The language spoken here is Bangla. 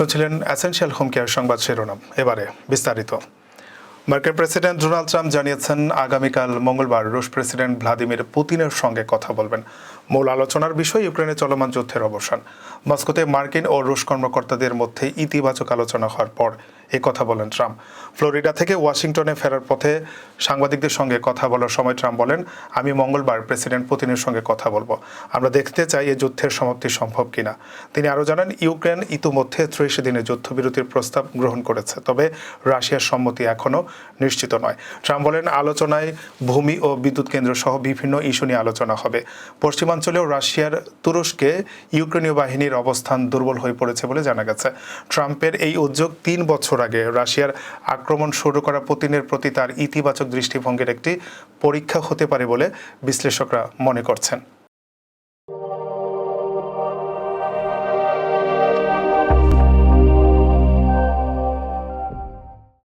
শুনছিলেন অ্যাসেনশিয়াল হোম কেয়ার সংবাদ শিরোনাম। এবারে বিস্তারিত। মার্কিন প্রেসিডেন্ট ডোনাল্ড ট্রাম্প জানিয়েছেন, আগামীকাল মঙ্গলবার রুশ প্রেসিডেন্ট ভ্লাদিমির পুতিনের সঙ্গে কথা বলবেন। মূল আলোচনার বিষয় ইউক্রেনে চলমান যুদ্ধের অবসান। মস্কোতে মার্কিন ও রুশ কর্মকর্তাদের মধ্যে ইতিবাচক আলোচনা হওয়ার পর এই কথা বলেন ট্রাম্প। ফ্লোরিডা থেকে ওয়াশিংটনে ফেরার পথে সাংবাদিকদের সঙ্গে কথা বলার সময় ট্রাম্প বলেন, আমি মঙ্গলবার প্রেসিডেন্ট পুতিনের সঙ্গে কথা বলব। আমরা দেখতে চাই এই যুদ্ধের সমাপ্তি সম্ভব কিনা। তিনি আরও জানান, ইউক্রেন ইতিমধ্যে ত্রিশ দিনের যুদ্ধবিরতির প্রস্তাব গ্রহণ করেছে, তবে রাশিয়ার সম্মতি এখনও নিশ্চিত নয়। ট্রাম্প বলেন, আলোচনায় ভূমি ও বিদ্যুৎ কেন্দ্র সহ বিভিন্ন ইস্যু নিয়ে আলোচনা হবে। পশ্চিমাঞ্চলেও রাশিয়ার তুরস্কে ইউক্রেনীয় বাহিনীর অবস্থান দুর্বল হয়ে পড়েছে বলে জানা গেছে। ট্রাম্পের এই উদ্যোগ তিন বছর আগে রাশিয়ার আক্রমণ শুরু করা পুতিনের প্রতি তার ইতিবাচক দৃষ্টিভঙ্গির একটি পরীক্ষা হতে পারে বলে বিশ্লেষকরা মনে করছেন।